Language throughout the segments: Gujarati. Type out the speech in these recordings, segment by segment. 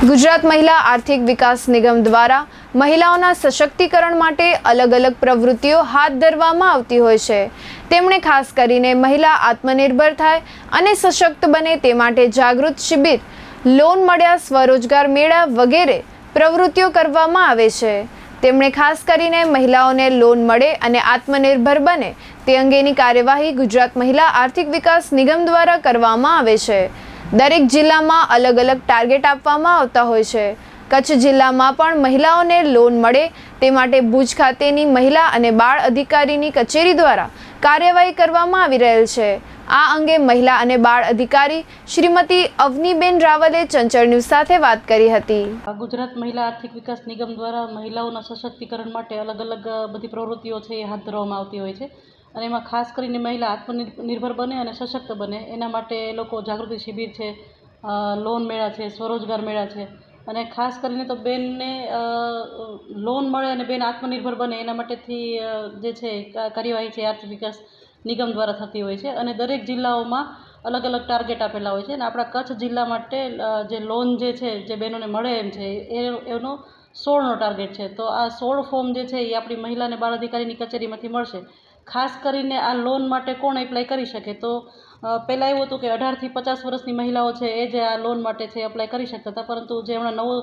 ગુજરાત મહિલા આર્થિક વિકાસ નિગમ દ્વારા મહિલાઓના સશક્તિકરણ માટે અલગ અલગ પ્રવૃત્તિઓ હાથ ધરવામાં આવતી હોય છે. તેમણે ખાસ કરીને મહિલા આત્મનિર્ભર થાય અને સશક્ત બને તે માટે જાગૃત શિબિર, લોન મળ્યા સ્વરોજગાર મેળા વગેરે પ્રવૃત્તિઓ કરવામાં આવે છે. તેમણે ખાસ કરીને મહિલાઓને લોન મળે અને આત્મનિર્ભર બને તે અંગેની કાર્યવાહી ગુજરાત મહિલા આર્થિક વિકાસ નિગમ દ્વારા કરવામાં આવે છે. દરેક જિલ્લામાં અલગ અલગ ટાર્ગેટ આપવામાં આવતા હોય છે. કચ્છ જિલ્લામાં પણ મહિલાઓને લોન મળે તે માટે ભુજ ખાતેની મહિલા અને બાળ અધિકારીની કચેરી દ્વારા કાર્યવાહી કરવામાં આવી રહેલ છે. આ અંગે મહિલા અને બાળ અધિકારી શ્રીમતી અવનીબેન રાવલે ચંચળ ન્યૂઝ સાથે વાત કરી હતી. ગુજરાત મહિલા આર્થિક વિકાસ નિગમ દ્વારા મહિલાઓના સશક્તિકરણ માટે અલગ અલગ બધી પ્રવૃત્તિઓ છે એ હાથ ધરવામાં આવતી હોય છે. અને એમાં ખાસ કરીને મહિલા આત્મનિર્ભર બને અને સશક્ત બને. એના માટે એ લોકો જાગૃતિ શિબિર છે લોન મેળા છે, સ્વરોજગાર મેળા છે. અને ખાસ કરીને તો બેનને લોન મળે અને બેન આત્મનિર્ભર બને. એના માટેથી જે છે કાર્યવાહી છે આર્થિક વિકાસ નિગમ દ્વારા થતી હોય છે. અને દરેક જિલ્લાઓમાં અલગ અલગ ટાર્ગેટ આપેલા હોય છે. અને આપણા કચ્છ જિલ્લા માટે જે લોન જે છે, જે બહેનોને મળે એમ છે, એ, એનો સોળનો ટાર્ગેટ છે. તો આ સોળ ફોર્મ જે છે, એ આપણી મહિલા અને બાળ અધિકારીની કચેરીમાંથી મળશે. ખાસ કરીને આ લોન માટે કોણ એપ્લાય કરી શકે? તો પહેલાં એવું હતું કે અઢારથી પચાસ વર્ષની મહિલાઓ છે, એ જે આ લોન માટે છે એપ્લાય કરી શકતા હતા, પરંતુ જે હમણાં નવો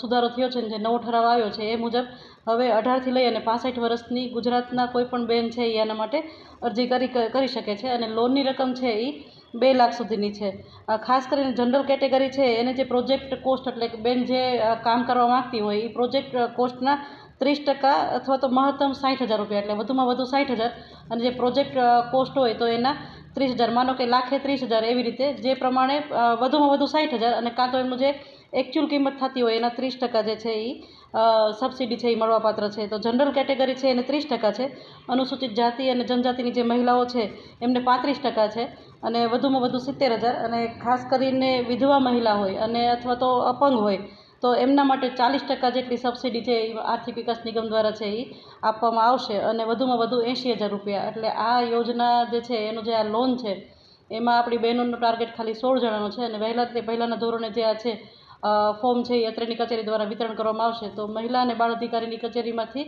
સુધારો થયો છે ને, જે નવો ઠરાવ આવ્યો છે, એ મુજબ હવે અઢારથી લઈ અને પાસઠ વર્ષની ગુજરાતના કોઈ પણ બેન છે એ આના માટે અરજી કરી કરી શકે છે, અને લોનની રકમ છે એ બે લાખ સુધીની છે. ખાસ કરીને જનરલ કેટેગરી છે, એને જે પ્રોજેક્ટ કોસ્ટ એટલે કે બેન જે કામ કરવા માગતી હોય એ પ્રોજેક્ટ કોસ્ટના ત્રીસ ટકા અથવા તો મહત્તમ સાઠ હજાર રૂપિયા, એટલે વધુમાં વધુ સાઠ હજાર. અને જે પ્રોજેક્ટ કોસ્ટ હોય તો એના ત્રીસ હજાર, માનો કે લાખે ત્રીસ હજાર એવી રીતે, જે પ્રમાણે વધુમાં વધુ સાઠ હજાર અને કાં તો એમનું જે એકચ્યુઅલ કિંમત થતી હોય એના ત્રીસ ટકા જે છે એ સબસિડી છે એ મળવાપાત્ર છે. તો જનરલ કેટેગરી છે એને ત્રીસ ટકા છે. અનુસૂચિત જાતિ અને જનજાતિની જે મહિલાઓ છે એમને પાંત્રીસ ટકા છે અને વધુમાં વધુ સિત્તેર હજાર. અને ખાસ કરીને વિધવા મહિલા હોય અને અથવા તો અપંગ હોય તો એમના માટે ચાલીસ ટકા જેટલી સબસિડી છે એ આર્થિક વિકાસ નિગમ દ્વારા છે એ આપવામાં આવશે અને વધુમાં વધુ એંશી હજાર રૂપિયા. એટલે આ યોજના જે છે, એનું જે આ લોન છે, એમાં આપણી બહેનોનો ટાર્ગેટ ખાલી સોળ જણાનો છે અને વહેલા તે પહેલાંના ધોરણે જે આ છે ફોર્મ છે એ અત્રેની કચેરી દ્વારા વિતરણ કરવામાં આવશે. તો મહિલા અને બાળ અધિકારીની કચેરીમાંથી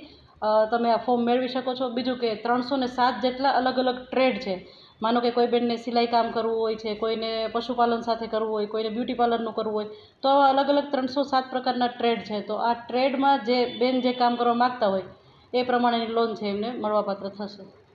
તમે આ ફોર્મ મેળવી શકો છો. બીજું કે ત્રણસો ને સાત જેટલા અલગ અલગ ટ્રેડ છે. માનો કે કોઈ બેનને સિલાઈ કામ કરવું હોય છે, કોઈને પશુપાલન સાથે કરવું હોય, કોઈને બ્યુટી પાર્લરનું કરવું હોય, તો આવા અલગ અલગ ત્રણસો સાત પ્રકારના ટ્રેડ છે. તો આ ટ્રેડમાં જે બેન જે કામ કરવા માગતા હોય, એ પ્રમાણેની લોન છે એમને મળવાપાત્ર થશે.